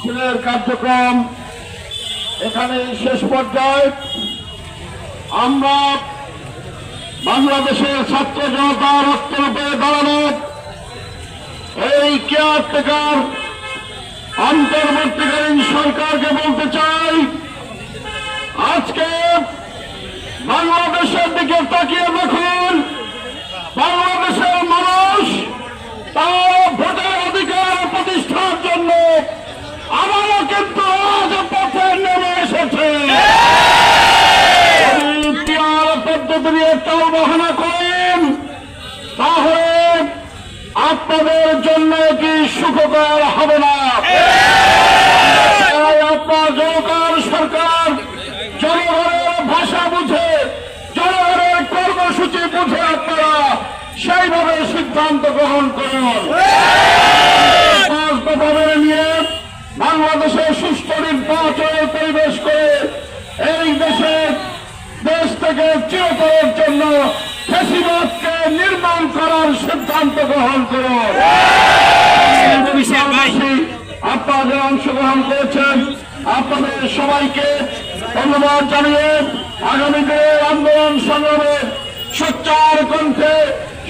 মিছিলের কার্যক্রম এখানে শেষ পর্যায়ে। আমরা বাংলাদেশের ছাত্র জনতা রক্তরূপে দাঁড়ানো এই কেয়ার টেকার অন্তর্বর্তীকালীন সরকারকে বলতে চাই, আজকে বাংলাদেশের দিকে তাকিয়ে দেখুন। চাল করেন। তাহলে আপনাদের জন্য কি সুখকর হবে না? আপনার জনকার সরকার জনগণের ভাষা বুঝে, জনগণের কর্মসূচি বুঝে আপনারা সেইভাবে সিদ্ধান্ত গ্রহণ করুন। নিয়ে বাংলাদেশে সুষ্ঠু থেকে চিরতরের জন্য ফেসিবাদকে নির্মাণ করার সিদ্ধান্ত গ্রহণ করুন আপনারা যারা অংশগ্রহণ করেছেন। আপনাদের সবাইকে ধন্যবাদ জানিয়ে আগামী দিনের আন্দোলন সংগ্রামে সোচ্চার কণ্ঠে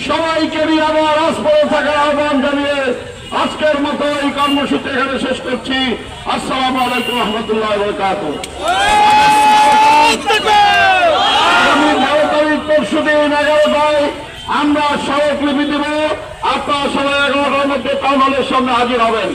সবাইকে নিয়ে আবার রাজপথে থাকার আহ্বান জানিয়ে আজকের মতো এই কর্মসূচি এখানে শেষ করছি। আসসালামু আলাইকুম রহমতুল্লাহ বরকাত এগারোটায় আমরা সড়ক লিপি দেব। আপনারা সবাই এগারোটার মধ্যে টাউন সামনে হাজির হবেন।